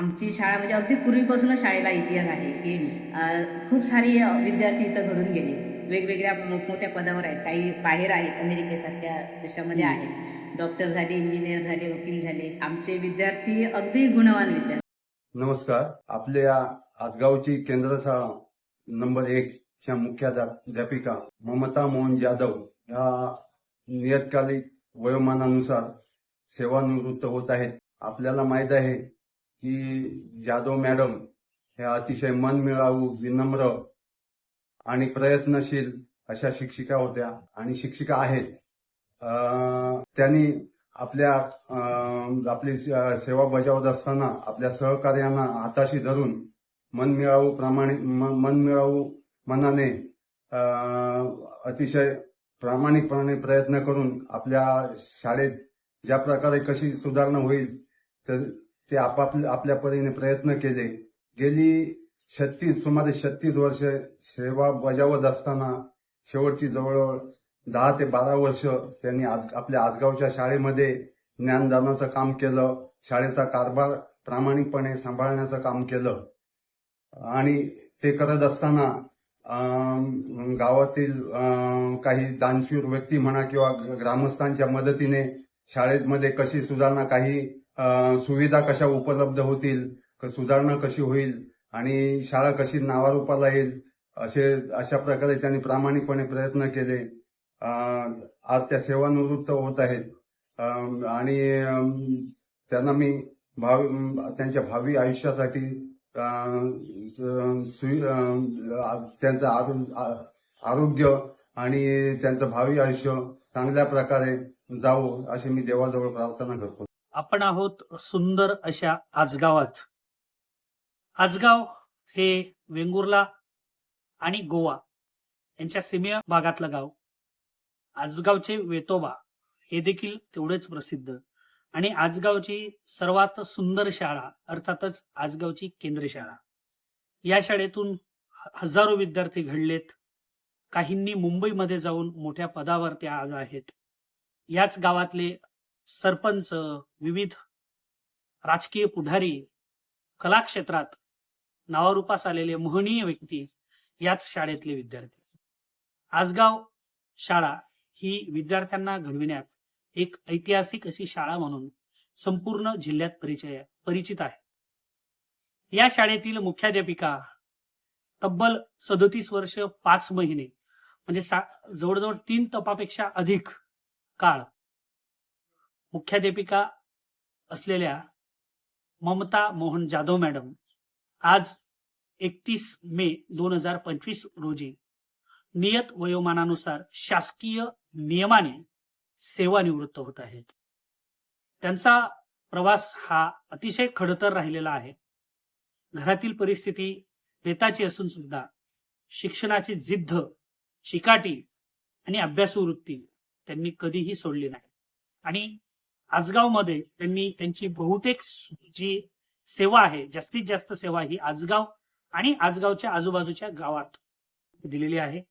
आमची शाळा म्हणजे अगदी पूर्वीपासूनच शाळेला इतिहास आहे की खूप सारी विद्यार्थी इथं घडून गेले. वेगवेगळ्या मोठमोठ्या पदावर आहेत. काही बाहेर आहेत अमेरिकेसारख्या देशामध्ये आहेत. डॉक्टर झाले इंजिनियर झाले वकील झाले. आमचे विद्यार्थी अगदी गुणवान विद्यार्थी. नमस्कार. आपल्या आजगावची केंद्र शाळा नंबर एक च्या मुख्याध्यापिका ममता मोहन जाधव ह्या नियतकालिक वयोमानानुसार सेवानिवृत्त होत आहेत. आपल्याला माहीत आहे की जाधव मॅडम हे अतिशय मनमिळावू विनम्र आणि प्रयत्नशील अशा शिक्षिका होत्या आणि शिक्षिका आहेत. त्यांनी आपल्या आपली सेवा बजावत असताना आपल्या सहकार्यांना हाताशी धरून मनमिळावू प्रामाणिक मन मनमिळावू मनाने अतिशय प्रामाणिकपणे प्रयत्न करून आपल्या शाळेत ज्या प्रकारे कशी सुधारणा होईल तर ते आपाप आपल्या परीने प्रयत्न केले. गेली छत्तीस सुमारे छत्तीस वर्ष सेवा बजावत असताना शेवटची जवळजवळ दहा ते बारा वर्ष त्यांनी आज आपल्या आजगावच्या शाळेमध्ये ज्ञानदानाचं काम केलं. शाळेचा कारभार प्रामाणिकपणे सांभाळण्याचं काम केलं. आणि ते करत असताना गावातील काही दानशूर व्यक्ती म्हणा किंवा ग्रामस्थांच्या मदतीने शाळेमध्ये कशी सुधारणा काही सुविधा कशा उपलब्ध होतील क- सुधारणा कशी होईल आणि शाळा कशी नावारूपाला येईल असे अशा प्रकारे त्यांनी प्रामाणिकपणे प्रयत्न केले. आज त्या सेवानिवृत्त होत आहेत. आणि त्यांना मी भावी त्यांच्या भावी आयुष्यासाठी त्यांचं आरोग्य आणि त्यांचं भावी आयुष्य चांगल्या प्रकारे जावं अशी मी देवाजवळ प्रार्थना करतो. आपण आहोत सुंदर अशा आजगावात. आजगाव हे वेंगुर्ला आणि गोवा यांच्या सीमे भागातलं गाव. आजगावचे वेतोबा हे देखील तेवढेच प्रसिद्ध. आणि आजगावची सर्वात सुंदर शाळा अर्थातच आजगावची केंद्र शाळा. या शाळेतून हजारो विद्यार्थी घडलेत. काहींनी मुंबईमध्ये जाऊन मोठ्या पदावर त्या आज आहेत. याच गावातले सरपंच विविध राजकीय पुढारी कला क्षेत्रात नावारूपास आलेले महनीय व्यक्ती याच शाळेतले विद्यार्थी. आजगाव शाळा ही विद्यार्थ्यांना घडविण्यात एक ऐतिहासिक अशी शाळा म्हणून संपूर्ण जिल्ह्यात परिचय परिचित आहे. या शाळेतील मुख्याध्यापिका तब्बल सदोतीस वर्ष पाच महिने म्हणजे सा- जवळजवळ तीन तपापेक्षा अधिक काळ. मुख्याध्यापिका असलेल्या ममता मोहन जाधव मॅडम आज एकतीस मे दोन हजार पंचवीस रोजी नियत वयोमानानुसार शासकीय नियमाने सेवानिवृत्त होत आहेत. त्यांचा प्रवास हा अतिशय खडतर राहिलेला आहे. घरातील परिस्थिती बेताची असून सुद्धा शिक्षणाची जिद्द चिकाटी आणि अभ्यासवृत्ती त्यांनी कधीही सोडली नाही. आणि आजगावमध्ये त्यांनी त्यांची बहुतेक जी सेवा आहे जास्तीत जास्त सेवा ही आजगाव आणि आजगावच्या आजूबाजूच्या गावात दिलेली आहे.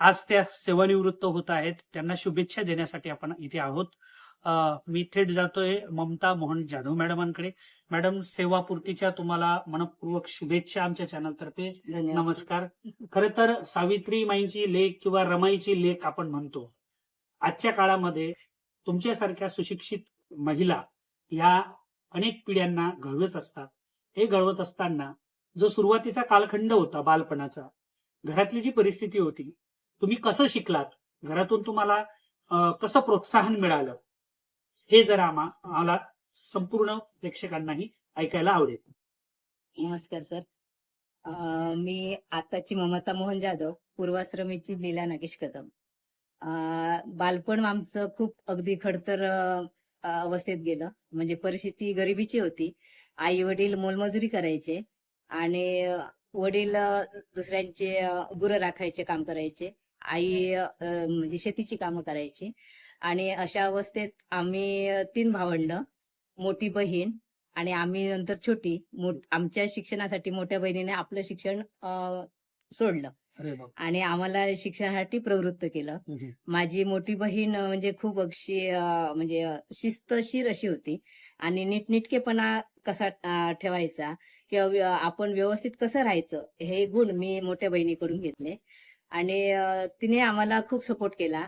आज त्या सेवानिवृत्त होत आहेत. त्यांना शुभेच्छा देण्यासाठी आपण इथे आहोत. मी थेट जातोय ममता मोहन जाधव मॅडमांकडे. मॅडम सेवापूर्तीच्या तुम्हाला मनपूर्वक शुभेच्छा आमच्या चॅनलतर्फे नमस्कार. खर तर सावित्रीमाईंची लेख किंवा रमाईची लेख आपण म्हणतो. आजच्या काळामध्ये तुमच्यासारख्या सुशिक्षित महिला ह्या अनेक पिढ्यांना घडवत असतात. हे घडवत असताना जो सुरुवातीचा कालखंड होता बालपणाचा घरातली जी परिस्थिती होती तुम्ही कसं शिकलात? घरातून तुम्हाला कसं प्रोत्साहन मिळालं? हे जरा आम्हा आम्हाला संपूर्ण प्रेक्षकांनाही ऐकायला आवडेल. नमस्कार सर. आ, मी आताची ममता मोहन जाधव पूर्वाश्रमीची लीला नागेश कदम. बालपण आमचं खूप अगदी खडतर अवस्थेत गेलं. म्हणजे परिस्थिती गरिबीची होती. आई वडील मोलमजुरी करायचे आणि वडील दुसऱ्यांचे गुरं राखायचे काम करायचे. आई म्हणजे शेतीची कामं करायची. आणि अशा अवस्थेत आम्ही तीन भावंड मोठी बहीण आणि आम्ही नंतर छोटी. मोठ- आमच्या शिक्षणासाठी मोठ्या बहिणीने आपलं शिक्षण सोडलं. आणि आम्हाला शिक्षणासाठी प्रवृत्त केलं. माझी मोठी बहीण म्हणजे खूप अशी अं, म्हणजे शिस्तशीर अशी होती. आणि नीटनेटकेपणा कसा ठेवायचा किंवा आपण व्यवस्थित कसं राहायचं हे गुण मी मोठ्या बहिणीकडून घेतले. आणि तिने आम्हाला खूप सपोर्ट केला.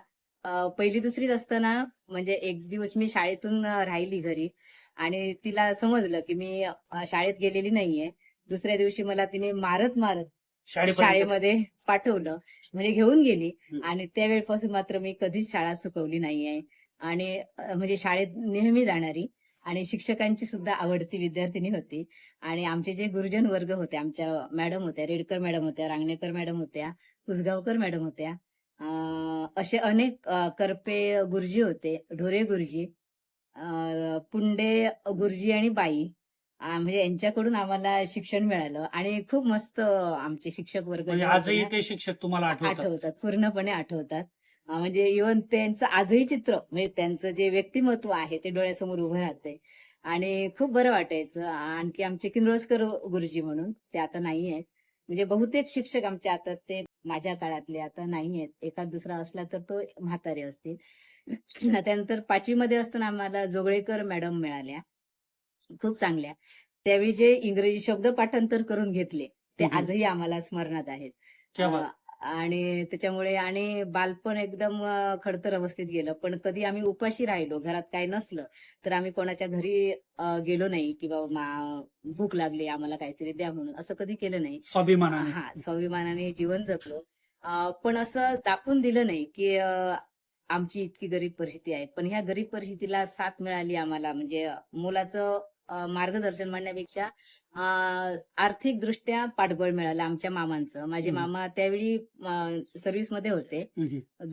पहिली दुसरीत असताना म्हणजे एक दिवस मी शाळेतून राहिली घरी. आणि तिला समजलं की मी शाळेत गेलेली नाहीये. दुसऱ्या दिवशी मला तिने मारत मारत शाळेमध्ये पाठवलं. म्हणजे घेऊन गेली. आणि त्यावेळेपासून मात्र मी कधीच शाळा चुकवली नाहीये. आणि म्हणजे शाळेत नेहमी जाणारी. आणि शिक्षकांची सुद्धा आवडती विद्यार्थिनी होती. आणि आमचे जे गुरुजन वर्ग होते आमच्या मॅडम होत्या रेडकर मॅडम होत्या रांगणेकर मॅडम होत्या कुसगावकर मॅडम होत्या असे अनेक करपे गुरुजी होते ढोरे गुरुजी अं, पुंडे गुरुजी आणि बाई. म्हणजे यांच्याकडून आम्हाला शिक्षण मिळालं. आणि खूप मस्त आमचे शिक्षक वर्ग म्हणजे आजही ते शिक्षक तुम्हाला आठवतात? पूर्णपणे आठवतात. म्हणजे इव्हन त्यांचं आजही चित्र म्हणजे त्यांचं जे व्यक्तिमत्व आहे ते डोळ्यासमोर उभं राहतंय. आणि खूप बरं वाटायचं. आणखी आमचे किनरोस्कर गुरुजी म्हणून ते आता नाही आहेत. म्हणजे बहुतेक शिक्षक आमचे आता ते माझ्या काळातले आता नाही आहेत. एखाद दुसरा असला तर तो म्हातारे असतील. त्यानंतर पाचवीमध्ये असताना आम्हाला जोगळेकर मॅडम मिळाल्या. खूप चांगल्या. त्यावेळी जे इंग्रजी शब्द पाठांतर करून घेतले ते. आजही आम्हाला स्मरणात आहेत. आणि त्याच्यामुळे आणि बालपण एकदम खडतर अवस्थेत गेलं. पण कधी आम्ही उपाशी राहिलो घरात काय नसलं तर आम्ही कोणाच्या घरी गेलो नाही की बाबा मा- भूक लागली आम्हाला काहीतरी द्या म्हणून. असं कधी केलं नाही. स्वाभिमानाने. हा स्वाभिमानाने जीवन जगलो. पण असं दाखवून दिलं नाही की आमची इतकी गरीब परिस्थिती आहे. पण ह्या गरीब परिस्थितीला साथ मिळाली आम्हाला. म्हणजे मुलाचं मार्गदर्शन म्हणण्यापेक्षा आर्थिक दृष्ट्या पाठबळ मिळालं आमच्या मामांचं. माझे. मामा त्यावेळी सर्व्हिसमध्ये होते.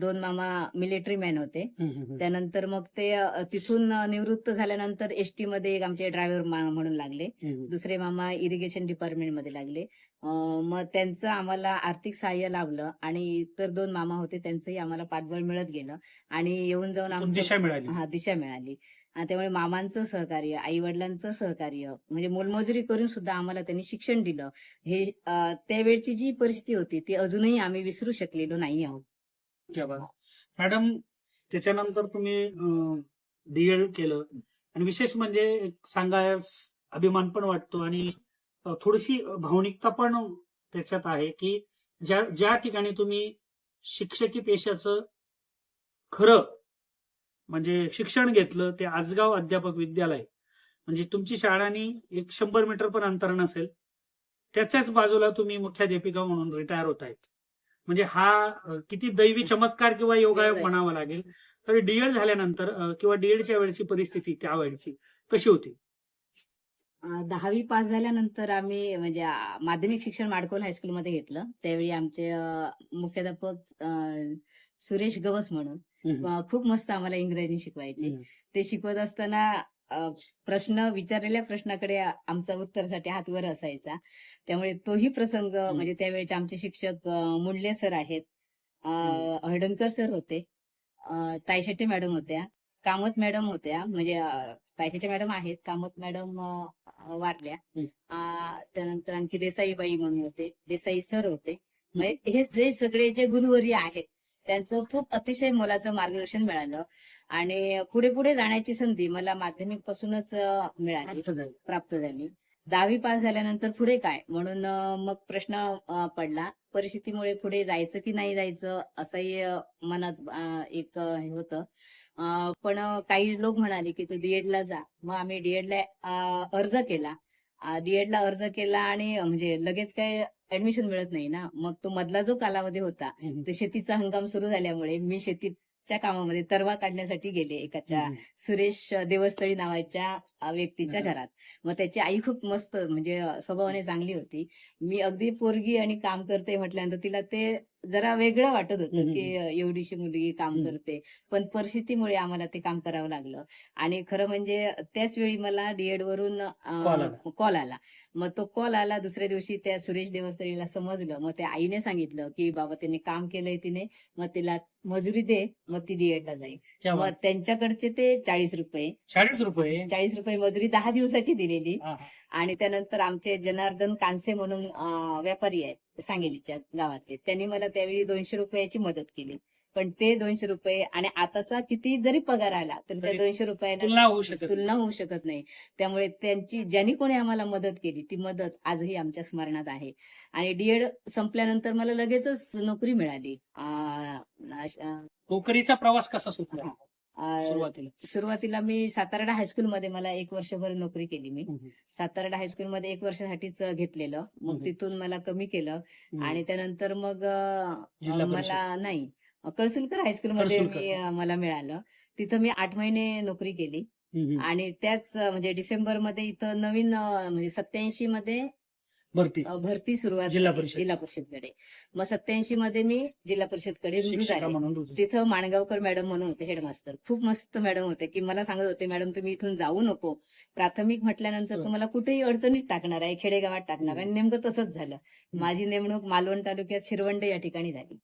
दोन मामा मिलिटरी मॅन होते. त्यानंतर मग ते तिथून निवृत्त झाल्यानंतर एसटी मध्ये एक आमचे ड्रायव्हर म्हणून लागले. दुसरे मामा इरिगेशन डिपार्टमेंटमध्ये लागले. मग त्यांचं आम्हाला आर्थिक सहाय्य लाभलं आणि इतर दोन मामा होते त्यांचंही आम्हाला पाठबळ मिळत गेलं. आणि येऊन जाऊन आमचं दिशा मिळाली. हा दिशा मिळाली. त्यामुळे मामांचं सहकार्य आई वडिलांचं सहकार्य म्हणजे मोलमजुरी करून सुद्धा आम्हाला त्यांनी शिक्षण दिलं. हे त्यावेळची जी परिस्थिती होती ती अजूनही आम्ही विसरू शकलेलो नाही आहोत. क्या मॅडम त्याच्यानंतर तुम्ही डीएड केलं. आणि विशेष म्हणजे सांगायस अभिमान पण वाटतो आणि थोडीशी भावनिकता पण त्याच्यात आहे की ज्या ज्या ठिकाणी तुम्ही शिक्षकी पेशाचं खरं म्हणजे शिक्षण घेतलं ते आजगाव अध्यापक विद्यालय. म्हणजे तुमची शाळानी एक शंभर मीटर पण अंतर नसेल त्याच्याच बाजूला तुम्ही मुख्याध्यापिका म्हणून रिटायर होत आहेत म्हणजे हा किती दैवी चमत्कार किंवा योगायोग. म्हणावा लागेल. तर डीएड झाल्यानंतर किंवा डीएडच्या वेळची परिस्थिती त्यावेळची कशी होती? दहावी पास झाल्यानंतर आम्ही म्हणजे माध्यमिक शिक्षण माडकोल हायस्कूलमध्ये घेतलं. त्यावेळी आमचे मुख्याध्यापक सुरेश गवस म्हणून. खूप मस्त आम्हाला इंग्रजी शिकवायचे. ते शिकवत असताना प्रश्न विचारलेल्या प्रश्नाकडे आमचा उत्तरासाठी हात वर असायचा. त्यामुळे तोही प्रसंग म्हणजे त्यावेळेचे आमचे शिक्षक मुंडले सर आहेत. हळदणकर सर होते. अं, तायशेट्टी मॅडम होत्या. कामत मॅडम होत्या. म्हणजे अं, तायशेट्टी मॅडम आहेत. कामत मॅडम वारल्या. त्यानंतर आणखी देसाईबाई म्हणून होते. देसाई सर होते. म्हणजे हे जे सगळे जे गुणवर्य आहेत त्यांचं खूप अतिशय मोलाचं मार्गदर्शन मिळालं. आणि पुढे पुढे जाण्याची संधी मला माध्यमिक पासूनच मिळाली प्राप्त झाली. दहावी पास झाल्यानंतर पुढे काय? म्हणून मग प्रश्न पडला. परिस्थितीमुळे पुढे जायचं की नाही जायचं असंही मनात एक हे होतं. पण काही लोक म्हणाले की तू डीएड ला जा. मग आम्ही डीएड ला अं, अर्ज केला. डीएड ला अर्ज केला आणि म्हणजे लगेच काय ऍडमिशन मिळत नाही ना मग तो मधला जो कालावधी होता. तर शेतीचा हंगाम सुरू झाल्यामुळे मी शेतीच्या कामामध्ये तरवा काढण्यासाठी गेले एकाच्या. सुरेश देवस्थळी नावाच्या व्यक्तीच्या. घरात मग त्याची आई खूप मस्त म्हणजे स्वभावाने चांगली होती मी अगदी पोरगी आणि काम करते म्हटल्यानंतर तिला ते जरा वेगळं वाटत होतं. की एवढीशी मुलगी काम. करते पण परिस्थितीमुळे आम्हाला ते काम करावं लागलं आणि खरं म्हणजे त्याच वेळी मला डीएड वरून. कॉल आला मग तो कॉल आला दुसऱ्या दिवशी त्या सुरेश देवस्थळीला समजलं मग त्या आईने सांगितलं की बाबा त्यांनी काम केलंय तिने मग तिला मजुरी दे मग ती डीएड ला जाईल मग. त्यांच्याकडचे ते चाळीस रुपये चाळीस रुपये चाळीस रुपये मजुरी दहा दिवसाची दिलेली. आणि त्यानंतर आमचे जनार्दन कांसे म्हणून व्यापारी आहेत सांगलीच्या गावातले. त्यांनी मला त्यावेळी दोनशे रुपयाची मदत केली. पण ते दोनशे रुपये आणि आताचा किती जरी पगार आला तर त्या दोनशे रुपयाला तुलना होऊ शकत नाही. तुलना होऊ शकत नाही. त्यामुळे त्यांची ज्यांनी कोणी आम्हाला मदत केली ती मदत आजही आमच्या स्मरणात आहे. आणि डीएड संपल्यानंतर मला लगेचच नोकरी मिळाली. नोकरीचा प्रवास कसा सुटला? सुरुवातीला सुरुवातीला मी सातारडा हायस्कूलमध्ये मला एक वर्षभर नोकरी केली मी. सातारडा हायस्कूलमध्ये एक वर्षासाठीच घेतलेलं मग. तिथून मला कमी केलं. आणि त्यानंतर मग. मला नाही कळसुलकर हायस्कूलमध्ये. मी मला मिळालं तिथं मी आठ महिने नोकरी केली. आणि त्याच म्हणजे डिसेंबरमध्ये इथं नवीन म्हणजे सत्याऐंशी मध्ये भरती. भरती सुरुवात जिल्हा झाली, परिषद. जिल्हा परिषदकडे. मग सत्याऐंशी मध्ये मी जिल्हा परिषदकडे रुजू झाले. तिथं माणगावकर मॅडम म्हणून होते हेडमास्टर खूप मस्त मॅडम होते की मला सांगत होते मॅडम तुम्ही इथून जाऊ नको. प्राथमिक म्हटल्यानंतर. तुम्हाला कुठेही अडचणीत टाकणार आहे खेडेगावात टाकणार आहे. आणि नेमकं तसंच झालं. माझी नेमणूक मालवण तालुक्यात शिरवंडे या ठिकाणी झाली.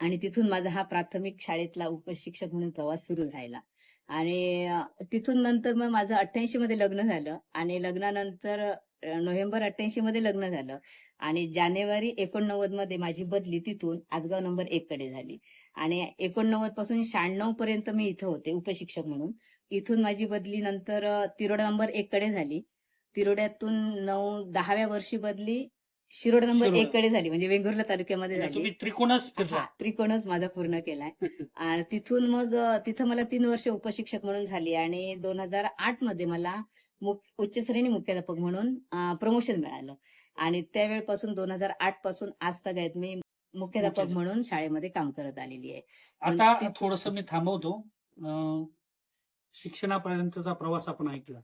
आणि तिथून माझा हा प्राथमिक शाळेतला उपशिक्षक म्हणून प्रवास सुरू राहिला. आणि तिथून नंतर मग माझं अठ्ठ्याऐंशी मध्ये लग्न झालं. आणि लग्नानंतर नोव्हेंबर अठ्ठ्याऐंशी मध्ये लग्न झालं. आणि जानेवारी एकोणनव्वदमध्ये माझी बदली तिथून आजगाव नंबर एक कडे झाली. आणि एकोणनव्वदपासून शहाण्णव पर्यंत मी इथं होते उपशिक्षक म्हणून. इथून माझी बदली नंतर तिरोडा नंबर एक कडे झाली. तिरोड्यातून नऊ दहाव्या वर्षी बदली. शिरोड नंबर. एक कडे झाली म्हणजे वेंगुर्ला तालुक्यामध्ये म्हणजे झाली. त्रिकोणच त्रिकोणच माझा पूर्ण केलाय. तिथून मग तिथं मला तीन वर्ष उपशिक्षक म्हणून झाली. आणि दोन हजार आठमध्ये मला मुख- उच्च श्रेणी मुख्याध्यापक म्हणून प्रमोशन मिळालं. आणि त्यावेळपासून दोन हजार आठपासून आज तगायत मी मुख्याध्यापक. म्हणून शाळेमध्ये काम करत आलेली आहे. आता ति- थोडस मी थांबवतो. शिक्षणापर्यंतचा प्रवास आपण ऐकला.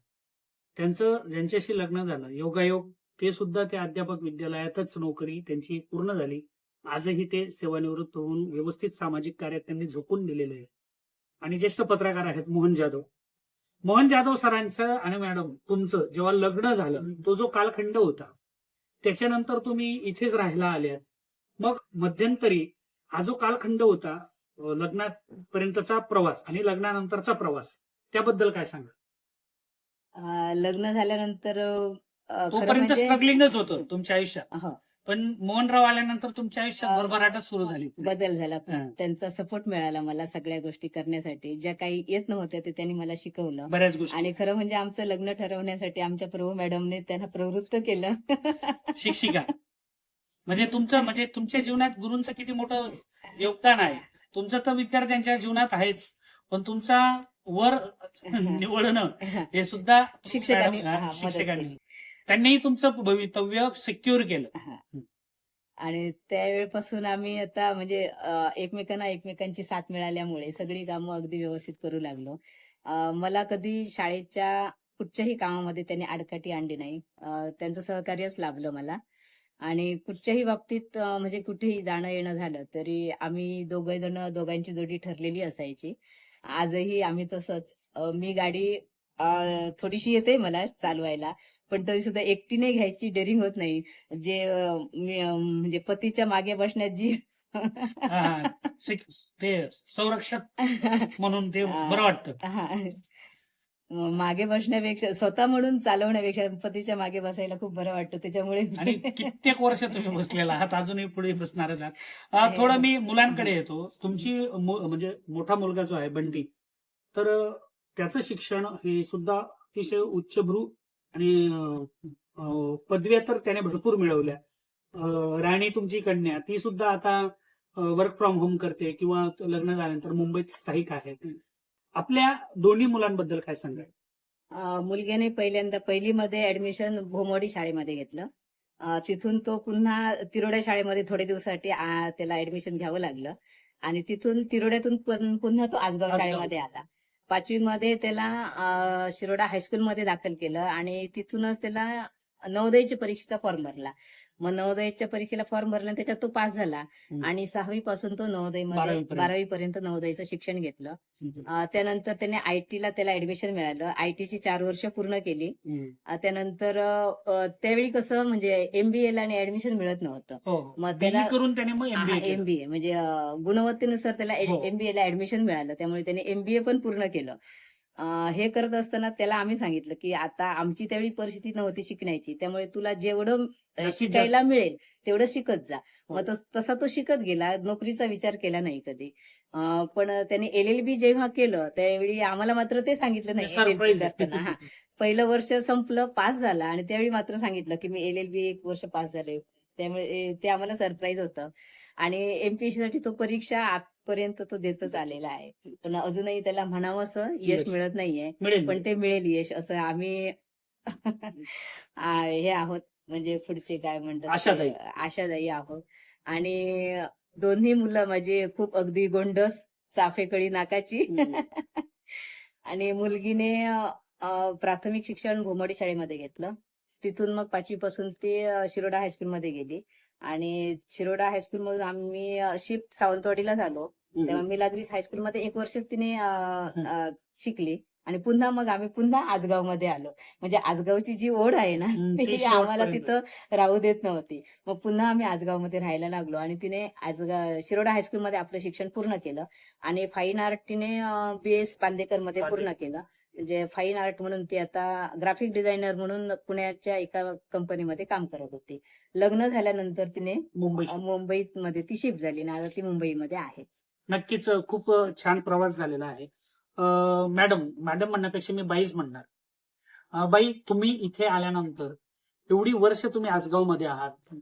त्यांचं ज्यांच्याशी लग्न झालं योगायोग ते सुद्धा त्या अध्यापक विद्यालयातच नोकरी त्यांची पूर्ण झाली. आजही ते सेवानिवृत्त होऊन व्यवस्थित सामाजिक कार्यात त्यांनी झोकून दिलेले आहे. आणि ज्येष्ठ पत्रकार आहेत मोहन जाधव. मोहन जाधव सरांचं आणि मॅडम तुमचं जेव्हा लग्न झालं तो जो कालखंड होता त्याच्यानंतर तुम्ही इथेच राहायला आल्यात. मग मध्यंतरी हा जो कालखंड होता लग्नापर्यंतचा प्रवास आणि लग्नानंतरचा प्रवास त्याबद्दल काय सांगा? लग्न झाल्यानंतर तोपर्यंत म्हणजे स्ट्रगलिंगच होतं तुमच्या आयुष्यात. हो, पण मोहनराव आल्यानंतर तुमच्या आयुष्यात अ, भरभराटच सुरू झाली बदल झाला. त्यांचा सपोर्ट मिळाला मला सगळ्या गोष्टी करण्यासाठी. ज्या काही येत नव्हत्या ते त्यांनी मला शिकवलं. बऱ्याच गोष्टी. आणि खरं म्हणजे आमचं लग्न ठरवण्यासाठी आमच्या प्रभू मॅडमने त्यांना प्रवृत्त केलं. शिक्षिका. म्हणजे तुमचं म्हणजे तुमच्या जीवनात गुरूंचं किती मोठं योगदान आहे? तुमचं तर विद्यार्थ्यांच्या जीवनात आहेच. पण तुमचा वर निवडणं हे सुद्धा शिक्षकांनी शिक्षकांनी. केली. त्यांनी तुमचं भवितव्य सिक्युअर केलं. आणि त्यावेळेपासून आम्ही आता म्हणजे एकमेकांना एकमेकांची साथ मिळाल्यामुळे सगळी कामं अगदी व्यवस्थित करू लागलो. मला कधी शाळेच्या कुठच्याही कामामध्ये त्यांनी आडकाठी आणली नाही. त्यांचं सहकार्यच लाभलं मला. आणि कुठच्याही बाबतीत म्हणजे कुठेही जाणं येणं झालं तरी आम्ही दोघे जण दोघांची जोडी ठरलेली असायची. आजही आम्ही तसंच. मी गाडी थोडीशी येते मला चालवायला. पण तरी सुद्धा एकटीने घ्यायची डेअरिंग होत नाही. जे म्हणजे पतीच्या मागे बसण्यात जी हा, ते संरक्षक म्हणून ते. बरं वाटतं. मागे बसण्यापेक्षा स्वतः म्हणून चालवण्यापेक्षा पतीच्या मागे बसायला खूप बरं वाटतं. त्याच्यामुळे आणि कित्येक वर्ष तुम्ही बसलेला आहात अजूनही पुढे बसणारच आहात. थोडं मी मुलांकडे येतो. तुमची म्हणजे मोठा मुलगा जो आहे बंटी तर त्याचं शिक्षण हे सुद्धा अतिशय उच्चभ्रू आणि पदव्या तर त्याने भरपूर मिळवल्या. राणी तुमची कन्या ती सुद्धा आता वर्क फ्रॉम होम करते किंवा लग्न झाल्यानंतर मुंबईत स्थायिक आहे. आपल्या दोन्ही मुलांबद्दल काय सांगा अ, मुलग्याने पहिल्यांदा पहिलीमध्ये ऍडमिशन भोमोडी शाळेमध्ये घेतलं. तिथून तो पुन्हा तिरोड्या शाळेमध्ये थोडे दिवसासाठी आ, त्याला ऍडमिशन घ्यावं लागलं. आणि तिथून तिरोड्यातून पुन- पुन्हा तो आसगाव. शाळेमध्ये आला. पाचवीमध्ये त्याला शिरोडा हायस्कूलमध्ये दाखल केलं आणि तिथूनच त्याला नवोदयच्या परीक्षेचा फॉर्म भरला. मग नवोदयच्या परीक्षेला फॉर्म भरला त्याच्यात तो पास झाला. आणि सहावी पासून तो नवोदयमध्ये बारावीपर्यंत. बारावी पर्यंत. नवोदयचं शिक्षण घेतलं. त्यानंतर त्याने आयटीला त्याला ऍडमिशन मिळालं. आयटीची चार वर्ष पूर्ण केली. त्यानंतर त्यावेळी कसं म्हणजे एमबीए ला आणि ऍडमिशन मिळत नव्हतं. हो. मग BE त्याला- करून त्याने एमबीए म्हणजे गुणवत्तेनुसार त्याला हो. एमबीए ला ऍडमिशन मिळालं. त्यामुळे त्याने एमबीए पण पूर्ण केलं. हे करत असताना त्याला आम्ही सांगितलं की आता आमची त्यावेळी परिस्थिती नव्हती शिकण्याची. त्यामुळे तुला जेवढं शिकायला मिळेल तेवढं शिकत जा. हो. मग तस- तो शिकत गेला. नोकरीचा विचार केला नाही कधी. पण त्याने एल एल बी जेव्हा केलं त्यावेळी आम्हाला मात्र ते सांगितलं नाही. करताना हा. पहिलं वर्ष संपलं पास झाला आणि त्यावेळी मात्र सांगितलं की मी एल एल बी एक वर्ष पास झाले. त्यामुळे ते आम्हाला सरप्राईज होतं. आणि एमपीएससी साठी तो परीक्षा आजपर्यंत तो देतच आलेला आहे. पण अजूनही त्याला म्हणावं असं यश. मिळत नाहीये. पण ते मिळेल यश असं आम्ही हे आहोत. म्हणजे पुढचे काय म्हणतात आशादायी. आहोत. आणि दोन्ही मुलं माझी खूप अगदी गोंडस चाफेकळी नाकाची. आणि मुलगीने प्राथमिक शिक्षण घोमडी शाळेमध्ये घेतलं. तिथून मग पाचवी पासून ती शिरोडा हायस्कूलमध्ये गेली. आणि शिरोडा हायस्कूल मधून आम्ही शिफ्ट सावंतवाडीला झालो. तेव्हा मिलाग्रीस हायस्कूलमध्ये एक वर्ष तिने शिकली. आणि पुन्हा मग आम्ही पुन्हा आजगावमध्ये आलो. म्हणजे आजगावची जी ओढ आहे ना ती आम्हाला. तिथं राहू देत नव्हती. मग पुन्हा आम्ही आजगावमध्ये राहायला लागलो आणि तिने आजगाव शिरोडा हायस्कूलमध्ये आपलं शिक्षण पूर्ण केलं. आणि फाईन आर्ट तिने बी एस पांदेकरमध्ये पूर्ण केलं. म्हणजे फाईन आर्ट म्हणून ती आता ग्राफिक डिझायनर म्हणून पुण्याच्या एका कंपनीमध्ये काम करत होती. लग्न झाल्यानंतर तिने मुंबई मुंबईत मध्ये ती शिफ्ट झाली आणि आता ती मुंबईमध्ये आहे. नक्कीच खूप छान प्रवास झालेला आहे. मॅडम मॅडम म्हणण्यापेक्षा मी बाईच म्हणणार. बाई तुम्ही इथे आल्यानंतर एवढी वर्ष तुम्ही आसगावमध्ये आहात.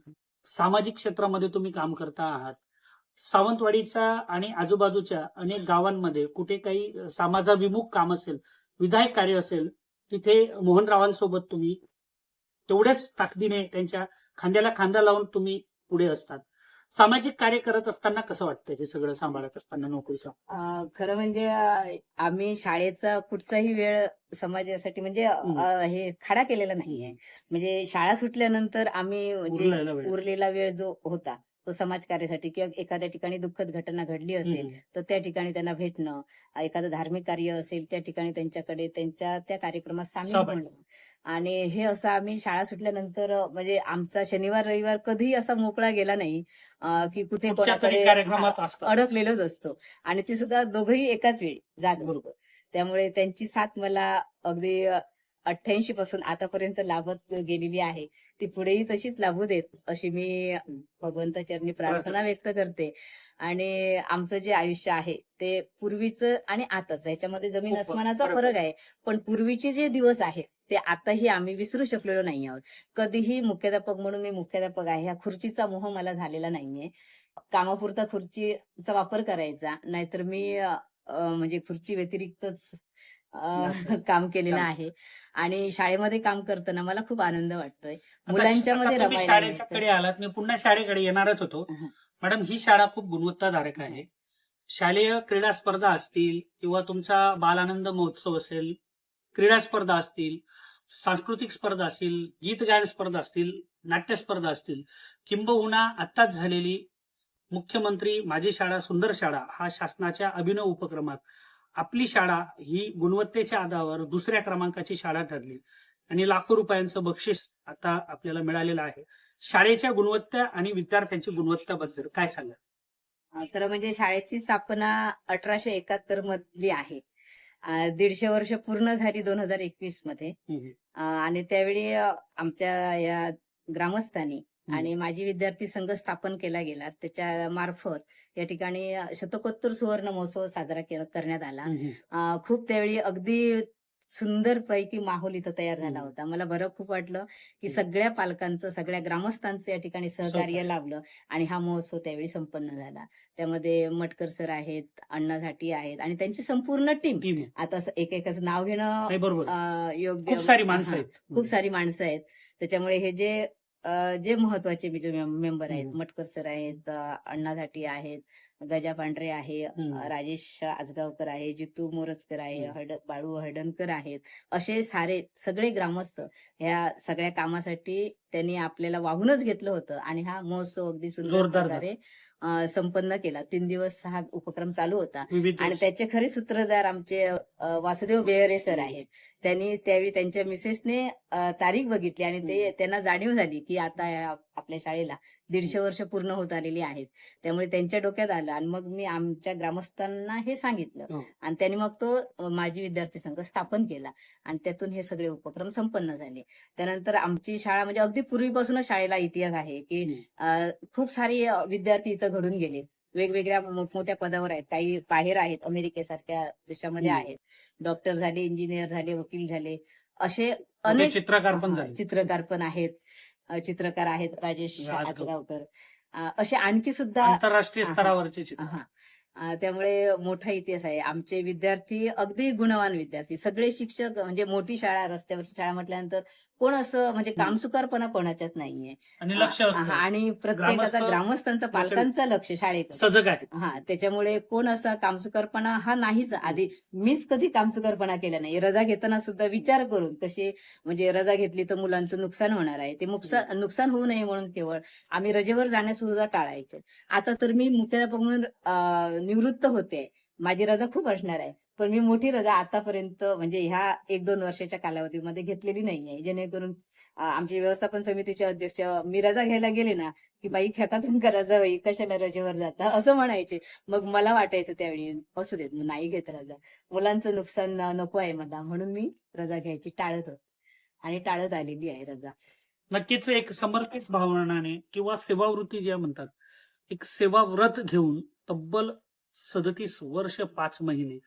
सामाजिक क्षेत्रामध्ये तुम्ही काम करता आहात. सावंतवाडीच्या आणि आजूबाजूच्या अनेक गावांमध्ये कुठे काही समाजाभिमुख काम असेल विधायक कार्य असेल तिथे मोहनरावांसोबत तुम्ही तेवढ्याच ताकदीने त्यांच्या खांद्याला खांदा लावून तुम्ही पुढे असतात. सामाजिक कार्य करत असताना कसं वाटतं हे सगळं सांभाळत असताना नोकरीचं? खरं म्हणजे आम्ही शाळेचा कुठचाही वेळ समाजासाठी म्हणजे हे खाडा केलेला नाहीये. म्हणजे शाळा सुटल्यानंतर आम्ही. उरलेला वेळ जो होता तो समाजकार्यासाठी किंवा एखाद्या ठिकाणी दुःखद घटना घडली असेल. तर त्या ठिकाणी त्यांना भेटणं एखादं धार्मिक कार्य असेल त्या ठिकाणी त्यांच्याकडे त्यांच्या त्या कार्यक्रमात सामील. होणं आणि हे असं आम्ही शाळा सुटल्यानंतर म्हणजे आमचा शनिवार रविवार कधीही असा मोकळा गेला नाही की कुठे. अडकलेलोच असतो आणि ते सुद्धा दोघंही एकाच वेळी जात बरोबर. असतो त्यामुळे त्यांची साथ मला अगदी अठ्ठ्याऐंशी पासून आतापर्यंत लाभत गेलेली आहे ती पुढेही तशीच लाभू देत अशी मी भगवंताचरणी प्रार्थना व्यक्त करते. आणि आमचं जे आयुष्य आहे ते पूर्वीचं आणि आताच ह्याच्यामध्ये जमीन अस्मानाचा फरक आहे. पण पूर्वीचे जे दिवस आहेत ते आताही आम्ही विसरू शकलेलो नाही आहोत. कधीही मुख्याध्यापक म्हणून मी मुख्याध्यापक आहे ह्या खुर्चीचा मोह मला झालेला नाहीये. कामापुरता खुर्चीचा वापर करायचा नाहीतर मी म्हणजे खुर्ची व्यतिरिक्तच. काम केलेलं. आहे आणि शाळेमध्ये काम करताना मला खूप आनंद वाटतोय मुलांच्या मध्ये आता तुम्ही रमायला शाळेच्या मिळतं. कडे आलात मी पुन्हा शाळेकडे येणारच होतो. मॅडम ही शाळा खूप गुणवत्ताधारक आहे शालेय क्रीडा स्पर्धा असतील किंवा तुमचा बालानंद महोत्सव असेल क्रीडा स्पर्धा असतील सांस्कृतिक स्पर्धा असतील गीत गायन स्पर्धा असतील नाट्य स्पर्धा असतील किंबहुना आत्ताच झालेली मुख्यमंत्री माझी शाळा सुंदर शाळा हा शासनाच्या अभिनव उपक्रमात आपली शाळा ही गुणवत्तेच्या आधारावर दुसऱ्या क्रमांकाची शाळा ठरली. आणि लाखो रुपयांचं बक्षीस आता आपल्याला मिळालेलं आहे. शाळेच्या गुणवत्ता आणि विद्यार्थ्यांची गुणवत्ताबद्दल काय सांगा खरं म्हणजे शाळेची स्थापना अठराशे एकाहत्तर मधली आहे. दीडशे वर्ष पूर्ण झाली दोन हजार एकवीसमध्ये. आणि त्यावेळी आमच्या या ग्रामस्थांनी आणि माझी विद्यार्थी संघ स्थापन केला गेला. त्याच्या मार्फत या ठिकाणी शतकोत्तर सुवर्ण महोत्सव साजरा करण्यात आला. खूप त्यावेळी अगदी सुंदर पैकी माहोल इथं तयार झाला. होता. मला बरं खूप वाटलं की. सगळ्या पालकांचं सगळ्या ग्रामस्थांचं या ठिकाणी सहकार्य. लाभलं आणि हा महोत्सव त्यावेळी संपन्न झाला. त्यामध्ये मटकर सर आहेत अण्णा झाटी आहेत आणि त्यांची संपूर्ण टीम. आता असं एकेकाचं नाव घेणं योग्य खूप सारी माणसं आहेत. खूप सारी माणसं आहेत. त्याच्यामुळे हे जे जे महत्त्वाचे जे मेंबर आहेत. मटकर सर आहेत अण्णा झाटी आहेत गजा पांढरे आहे राजेश आजगावकर आहे जितू मोरजकर आहे. हड बाळू हळदणकर आहेत असे सारे सगळे ग्रामस्थ ह्या सगळ्या कामासाठी त्यांनी आपल्याला वाहूनच घेतलं होतं आणि हा महोत्सव अगदी सुंदर. प्रकारे संपन्न केला तीन दिवस हा उपक्रम चालू होता आणि त्याचे खरे सूत्रधार आमचे वासुदेव बेहरे सर आहेत त्यांनी त्यावेळी त्यांच्या मिसेसने तारीख बघितली आणि ते. त्यांना जाणीव झाली की आता आपल्या शाळेला दीडशे वर्ष पूर्ण होत आलेली आहेत. त्यामुळे त्यांच्या डोक्यात आलं आणि मग मी आमच्या ग्रामस्थांना हे सांगितलं हो. आणि त्यांनी मग तो माजी विद्यार्थी संघ स्थापन केला आणि त्यातून हे सगळे उपक्रम संपन्न झाले. त्यानंतर आमची शाळा म्हणजे अगदी पूर्वीपासूनच शाळेला इतिहास आहे की खूप सारे विद्यार्थी इथं घडून गेले वेगवेगळ्या मोठमोठ्या पदावर आहेत. काही बाहेर आहेत अमेरिकेसारख्या देशामध्ये. आहेत. डॉक्टर झाले इंजिनियर झाले वकील झाले. असे अनेक चित्रकार पण चित्रकार पण आहेत. चित्रकार आहेत राजेश अ, असे आणखी सुद्धा आंतरराष्ट्रीय. स्तरावरचे त्यामुळे मोठा इतिहास आहे. आमचे विद्यार्थी अगदी गुणवान विद्यार्थी. सगळे शिक्षक म्हणजे मोठी शाळा रस्त्यावरची शाळा म्हटल्यानंतर कोण असं म्हणजे कामचुकारपणा कोणाच्यात नाहीये. आणि लक्ष हा, आणि प्रत्येकाचा ग्रामस्थ- ग्रामस्थांचा पालकांचं लक्ष शाळेत सजग आहे हा त्याच्यामुळे कोण असा कामचुकारपणा हा नाहीच. आधी मीच कधी कामचुकारपणा केला नाही. रजा घेताना सुद्धा विचार करून कशी म्हणजे रजा घेतली तर मुलांचं नुकसान होणार आहे. ते नुकसान नुकसान होऊ नये म्हणून केवळ आम्ही रजेवर जाण्यास सुद्धा टाळायचो. आता तर मी मुख्याध्यापक म्हणून अं, निवृत्त होते. माझी रजा खूप असणार आहे. पण मी मोठी रजा आतापर्यंत म्हणजे ह्या एक दोन वर्षाच्या कालावधीमध्ये घेतलेली नाहीये. जेणेकरून आमची व्यवस्थापन समितीचे अध्यक्ष मी रजा घ्यायला गेले ना की बाई खेकातून रजा बाई कशाला रजेवर जाता? असं म्हणायचे. मग मला वाटायचं त्यावेळी असू देत नाही घेत रजा. मुलांचं नुकसान नको आहे मला म्हणून मी रजा घ्यायची टाळत होते. आणि टाळत आलेली आहे रजा. नक्कीच एक समर्पित भावनाने किंवा सेवावृत्ती जे म्हणतात एक सेवाव्रत घेऊन तब्बल सदतीस वर्ष पाच महिने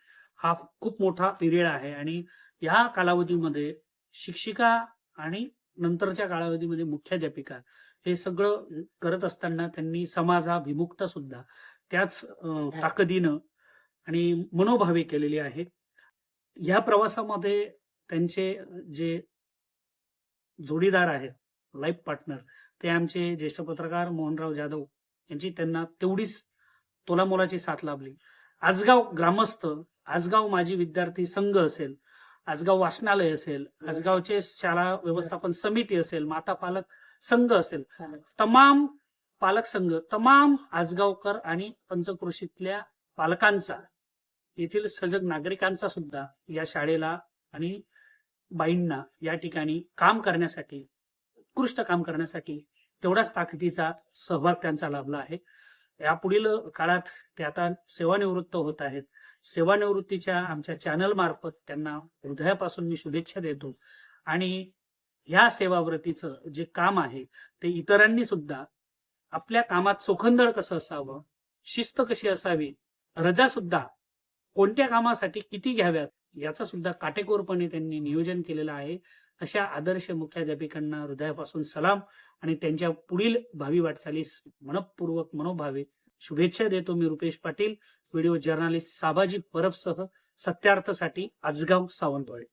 हा खूप मोठा पिरियड आहे आणि या कालावधीमध्ये शिक्षिका आणि नंतरच्या कालावधीमध्ये मुख्याध्यापिका हे सगळं करत असताना त्यांनी समाजाभिमुखता सुद्धा त्याच ताकदीनं आणि मनोभावे केलेली आहे. ह्या प्रवासामध्ये त्यांचे जे जोडीदार आहेत लाईफ पार्टनर ते आमचे ज्येष्ठ पत्रकार मोहनराव जाधव यांची त्यांना तेवढीच तोलामोलाची साथ लाभली. आजगाव ग्रामस्थ आजगाव माजी विद्यार्थी संघ असेल आजगाव वाचनालय असेल आजगावचे शाळा व्यवस्थापन समिती असेल माता पालक संघ असेल तमाम पालक संघ तमाम आजगावकर आणि पंचक्रोशीतल्या पालकांचा येथील सजग नागरिकांचा सुद्धा या शाळेला आणि बाईंना या ठिकाणी काम करण्यासाठी उत्कृष्ट काम करण्यासाठी तेवढाच ताकदीचा सहभाग त्यांचा लाभला आहे. यापुढील काळात ते आता सेवानिवृत्त होत आहेत. सेवानिवृत्तीच्या आमच्या चॅनल मार्फत त्यांना हृदयापासून मी शुभेच्छा देतो. आणि ह्या सेवाव्रतीचं जे काम आहे ते इतरांनी सुद्धा आपल्या कामात सोखंदळ कसं असावं शिस्त कशी असावी रजा सुद्धा कोणत्या कामासाठी किती घ्याव्यात याचा सुद्धा काटेकोरपणे त्यांनी नियोजन केलेलं आहे. अशा आदर्श मुख्याध्यापिकांना हृदयापासून सलाम आणि त्यांच्या पुढील भावी वाटचालीस मनपूर्वक मनोभावे शुभेच्छा देतो मी रुपेश पाटील. व्हिडिओ जर्नालिस्ट साबाजी परबसह सत्यार्थसाठी आजगाव सावंतवाडी.